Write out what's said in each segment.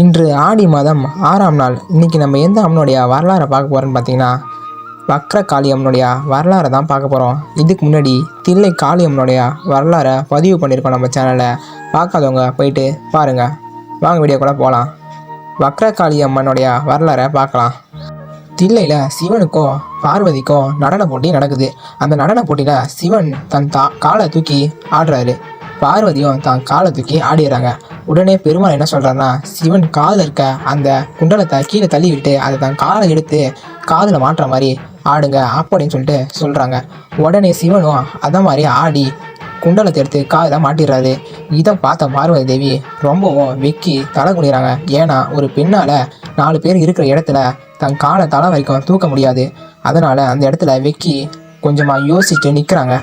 இன்று ஆடி மாதம் ஆறாம் நாள். இன்னைக்கு நம்ம எந்த அம்மனுடைய வரலாறை பார்க்க போகிறோன்னு பார்த்தீங்கன்னா வக்ர காளி வரலாறை தான் பார்க்க போகிறோம் இதுக்கு முன்னாடி தில்லை காளியம்மனுடைய வரலாறை பதிவு பண்ணியிருக்கோம் நம்ம சேனலில் பார்க்காதவங்க போயிட்டு பாருங்கள் வாங்க வீடியோக்குள்ளே போகலாம் வக்ர காளியம்மனுடைய வரலாறை பார்க்கலாம். தில்லையில் சிவனுக்கும் பார்வதிக்கும் நடன போட்டி நடக்குது. அந்த நடன போட்டியில் சிவன் தன் தா காலை தூக்கி ஆடுறாரு. பார்வதியும் தான் காலை தூக்கி ஆடிடுறாங்க. உடனே பெருமாள் என்ன சொல்கிறாருன்னா சிவன் காதில் இருக்க அந்த குண்டலத்தை கீழே தள்ளி விட்டு அதை தன் காலை எடுத்து காதில் மாட்டுற மாதிரி ஆடுங்க அப்படின்னு சொல்லிட்டு சொல்கிறாங்க உடனே சிவனும் அதை மாதிரி ஆடி குண்டலத்தை எடுத்து காதில் மாட்டிடுறாரு. இதை பார்த்த பார்வதி தேவி ரொம்பவும் வெக்கி தலை குனிறாங்க ஏன்னா ஒரு பெண்ணால் நாலு பேர் இருக்கிற இடத்துல தன் காலை தலை வரைக்கும் தூக்க முடியாது. அதனால் அந்த இடத்துல வெக்கி கொஞ்சமாக யோசிச்சுட்டு நிற்கிறாங்க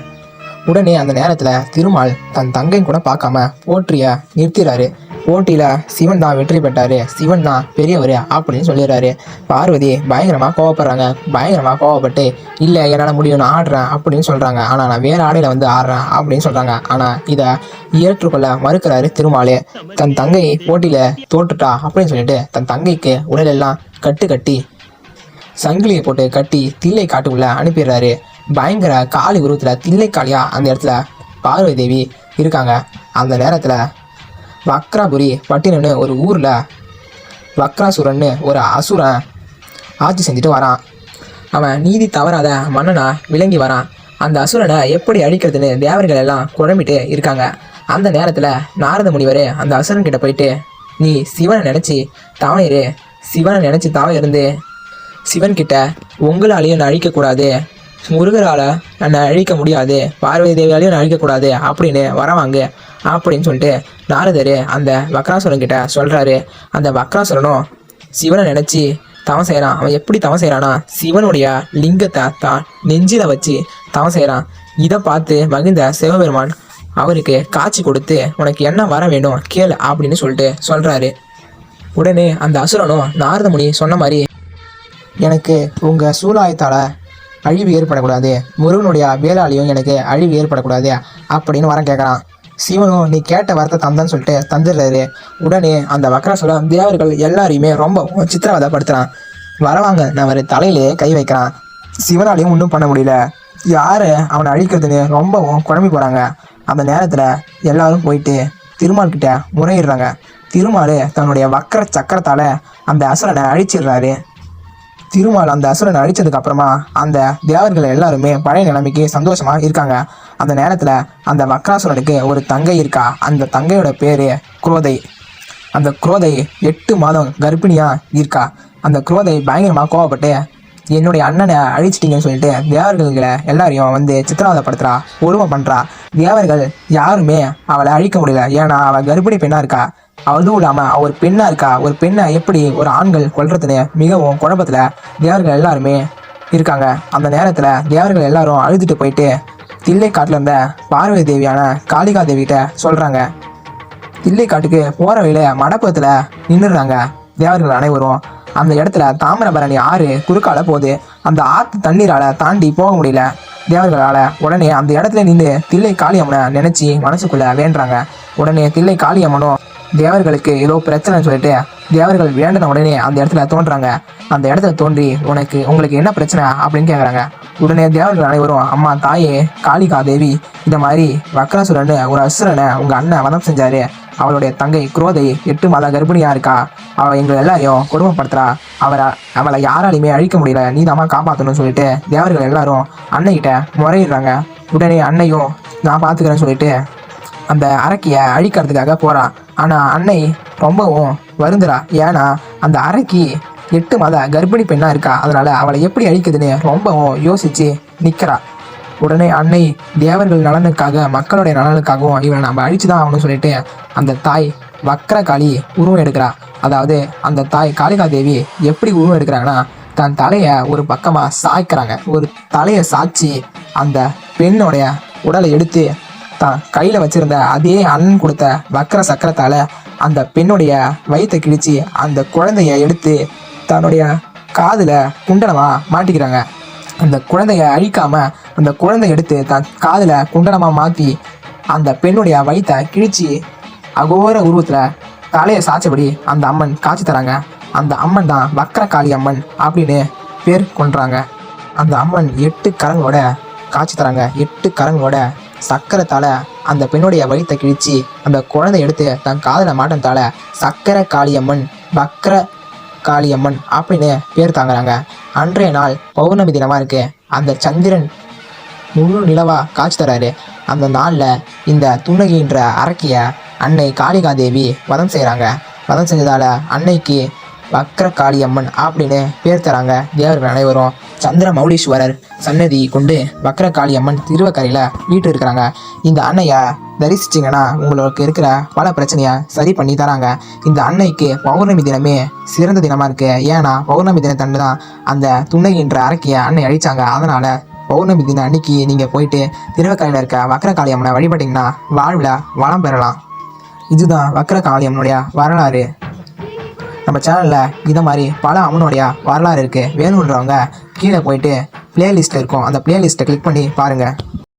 உடனே அந்த நேரத்தில் திருமால் தன் தங்கையும் கூட பார்க்காம போற்றிய நிறுத்திறாரு போட்டியில் சிவன் தான் வெற்றி பெற்றாரு. சிவன் தான் பெரியவர் அப்படின்னு சொல்லிடுறாரு. பார்வதி பயங்கரமாக கோவப்படுறாங்க. பயங்கரமாக கோவப்பட்டு இல்லை என்னால் முடியும் நான் ஆடுறேன் அப்படின்னு சொல்கிறாங்க ஆனால் நான் வேறு ஆடையில் வந்து ஆடுறேன் அப்படின்னு சொல்கிறாங்க ஆனால் இதை ஏற்றுக்கொள்ள மறுக்கிறாரு திருமாலே. தன் தங்கை போட்டியில் தோற்றுட்டா? அப்படின்னு சொல்லிட்டு தன் தங்கைக்கு உடலெல்லாம் கட்டு கட்டி சங்கிலியை போட்டு கட்டி தில்லை காட்டுக்குள்ளே அனுப்பிடுறாரு. பயங்கர காளி உருவத்தில் தில்லை காளியாக அந்த இடத்துல பார்வதி தேவி இருக்காங்க. அந்த நேரத்தில் வக்ராபுரி பட்டினன்னு ஒரு ஊரில் வக்ராசுரன்னு ஒரு அசுரன் ஆட்சி செஞ்சுட்டு வரான். அவன் நீதி தவறாத மன்னனா விளங்கி வரான். அந்த அசுரனை எப்படி அழிக்கிறதுன்னு தேவர்கள் எல்லாம் குழம்பிட்டு இருக்காங்க. அந்த நேரத்தில் நாரத முனிவர் அந்த அசுரன் கிட்ட போயிட்டு நீ சிவனை நினச்சி தவம் சிவனை நினச்சி தவம் இருந்து சிவன்கிட்ட உங்களாலேயும் நான் அழிக்கக்கூடாது. முருகரால் என்னை அழிக்க முடியாது. பார்வதி தேவியாலையும் நான் அழிக்கக்கூடாது அப்படின்னு வரவாங்க. அப்படின்னு சொல்லிட்டு நாரதர் அந்த வக்ராசுரன் கிட்ட சொல்கிறாரு அந்த வக்ராசுரனும் சிவனை நினச்சி தவம் செய்கிறான் அவன் எப்படி தவம் செய்கிறான்னா சிவனுடைய லிங்கத்தை தான் நெஞ்சில் வச்சு தவம் செய்கிறான் இதை பார்த்து மகிழ்ந்த சிவபெருமான் அவருக்கு காட்சி கொடுத்து உனக்கு என்ன வர வேண்டும் கேளு அப்படின்னு சொல்லிட்டு சொல்கிறாரு உடனே அந்த அசுரனும் நாரதமுனி சொன்ன மாதிரி எனக்கு உங்கள் சூலாயத்தால் அழிவு ஏற்படக்கூடாது. முருகனுடைய வேளாளியும் எனக்கு அழிவு ஏற்படக்கூடாது அப்படின்னு வரம் கேட்குறான். சிவனும் நீ கேட்ட வார்த்தை தந்தன்னு சொல்லிட்டு தந்துடுறாரு. உடனே அந்த வக்ராசுரம் தேவர்கள் எல்லாரையுமே ரொம்ப சித்திரவதைப்படுத்துகிறான் வரவாங்க நான் அவர் தலையிலே கை வைக்கிறான். சிவனாலையும் ஒன்றும் பண்ண முடியல. யார் அவனை அழிக்கிறதுன்னு ரொம்பவும் குழம்பி போகிறாங்க அந்த நேரத்தில் எல்லாரும் போயிட்டு திருமால் கிட்ட முறையிடுறாங்க. திருமால் தன்னுடைய வக்கர சக்கரத்தால் அந்த அசுரனை அழிச்சிடுறாரு. திருமால் அந்த அசுரனை அழிச்சதுக்கு அப்புறமா அந்த தேவர்கள் எல்லாருமே பழைய நிலைமைக்கு சந்தோஷமா இருக்காங்க. அந்த நேரத்துல அந்த வக்ராசுரனுக்கு ஒரு தங்கை இருக்கா? அந்த தங்கையோட பேரு குரோதை. அந்த குரோதை எட்டு மாதம் கர்ப்பிணியா இருக்கா? அந்த குரோதை பயங்கரமா கோவப்பட்டு என்னுடைய அண்ணனை அழிச்சிட்டிங்கன்னு சொல்லிட்டு தேவர்களை எல்லாரையும் வந்து சித்திரவதைப்படுத்துறா உருவம் பண்றா. தேவர்கள் யாருமே அவளை அழிக்க முடியல. ஏன்னா அவள் கர்ப்பிணி பெண்ணா இருக்கா. அதுவும் இல்லாமல் ஒரு பெண்ணாக இருக்கா? ஒரு பெண்ணை எப்படி ஒரு ஆண்கள் கொள்றதுன்னு மிகவும் குழப்பத்தில் தேவர்கள் எல்லாருமே இருக்காங்க. அந்த நேரத்தில் தேவர்கள் எல்லாரும் அழுதுட்டு போயிட்டு தில்லை காட்டில் இருந்த பார்வதி தேவியான காளிகா தேவிகிட்ட சொல்கிறாங்க தில்லை காட்டுக்கு போகிற வழியில் மடப்பத்தில் நின்றுடுறாங்க தேவர்கள் அனைவரும். அந்த இடத்துல தாமிரபரணி ஆறு குறுக்கால போகுது. அந்த ஆற்று தண்ணீரால் தாண்டி போக முடியல. தேவர்களால் உடனே அந்த இடத்துல நின்று தில்லை காளியம்மனை நினச்சி மனசுக்குள்ளே வேண்டுறாங்க. உடனே தில்லை காளியம்மனும் தேவர்களுக்கு ஏதோ பிரச்சனைன்னு சொல்லிட்டு தேவர்கள் வேண்டின உடனே அந்த இடத்துல தோன்றாங்க. அந்த இடத்துல தோன்றி உனக்கு உங்களுக்கு என்ன பிரச்சனை? அப்படின்னு கேட்குறாங்க உடனே தேவர்கள் அனைவரும் அம்மா தாயே காளிகா தேவி இந்த மாதிரி வக்ராசுரன்னு ஒரு அசுரனை உங்கள் அண்ணன் வதம் செஞ்சாரு. அவளுடைய தங்கை குரோதை எட்டு மாத கர்ப்பிணியாக இருக்கா? அவள் எங்களை எல்லாரையும் கொடுமைப்படுத்துறா. அவரை அவளை யாராலையுமே அழிக்க முடியல. நீ தாம்மா காப்பாற்றணும்னு சொல்லிட்டு தேவர்கள் எல்லாரும் அன்னைகிட்ட முறையிடுறாங்க. உடனே அன்னையும் நான் பார்த்துக்கிறேன்னு சொல்லிட்டு அந்த அரக்கியை அழிக்கிறதுக்காக போகிறான் ஆனால் அன்னை ரொம்பவும் வருந்துறா. ஏன்னா அந்த அரக்கி எட்டு மாத கர்ப்பிணி பெண்ணாக இருக்கா. அதனால் அவளை எப்படி அழிக்குதுன்னு ரொம்பவும் யோசித்து நிற்கிறா உடனே அன்னை தேவர்கள் நலனுக்காக மக்களுடைய நலனுக்காகவும் இவனை நம்ம அழிச்சு தான் ஆகணும்னு சொல்லிட்டு அந்த தாய் வக்கர காளி உருவம் எடுக்கிறா. அதாவது அந்த தாய் காளிகா தேவி எப்படி உருவம் எடுக்கிறாங்கன்னா தன் தலையை ஒரு பக்கமாக சாய்க்கிறாங்க. ஒரு தலையை சாய்ச்சி அந்த பெண்ணோடைய உடலை எடுத்து தான் கையில் வச்சிருந்த அதே அண்ணன் கொடுத்த வக்கர சக்கரத்தால் அந்த பெண்ணுடைய வயிற்றை கிழிச்சு அந்த குழந்தைய எடுத்து தன்னுடைய காதில் குண்டனமாக மாட்டிக்கிறாங்க. அந்த குழந்தைய அழிக்காமல் அந்த குழந்தை எடுத்து தன் காதில் குண்டனமாக மாற்றி அந்த பெண்ணுடைய வயிற்றை கிழிச்சு அகோர உருவத்தில் தலையை சாய்ச்சபடி அந்த அம்மன் காட்சி தராங்க. அந்த அம்மன் தான் வக்கரகாளி அம்மன் அப்படின்னு பேர் கொண்டுறாங்க அந்த அம்மன் எட்டு கரங்களோட காட்சி தராங்க. எட்டு கரங்களோட சக்கரத்தால அந்த பெண்ணுடைய வயிற்றை கிழிச்சு அந்த குழந்தை எடுத்து தன் காதில் மாட்டத்தால சக்கர காளியம்மன் பக்கர காளியம்மன் அப்படின்னு பேர் தாங்குறாங்க. அன்றைய நாள் பௌர்ணமி தினமாக இருக்கு. அந்த சந்திரன் முழு நிலவா காட்சி தராரு. அந்த நாளில் இந்த துணகின்ற அரக்கிய அன்னை காளிகாதேவி வதம் செய்கிறாங்க வதம் செஞ்சதால அன்னைக்கு வக்ர காளியம்மன் அப்படின்னு பேர் தராங்க. தேவர்கள் அனைவரும் சந்திர மௌலீஸ்வரர் சன்னதி கொண்டு வக்ர காளியம்மன் திருவக்கரையில் வீட்டு இருக்கிறாங்க. இந்த அன்னையை தரிசிச்சிங்கன்னா உங்களுக்கு இருக்கிற பல பிரச்சனையை சரி பண்ணி தராங்க. இந்த அன்னைக்கு பௌர்ணமி தினமே சிறந்த தினமாக இருக்குது ஏன்னா பௌர்ணமி தினத்தன்று தான் அந்த துணகின்ற அரக்கிய அன்னை அழிச்சாங்க. அதனால் பௌர்ணமி தினம் அன்னைக்கு நீங்கள் போயிட்டு திருவக்கரையில் இருக்க வக்ரகாளியம்மனை வழிபட்டிங்கன்னா வாழ்வில் வளம் பெறலாம். இதுதான் வக்ரகாளியம்மனுடைய வரலாறு. நம்ம சேனலில் இதை மாதிரி பல அம்மனுடைய வரலாறு இருக்குது வேணுன்றவங்க கீழே போயிட்டு பிளேலிஸ்ட் இருக்கும். அந்த பிளேலிஸ்ட்டை கிளிக் பண்ணி பாருங்கள்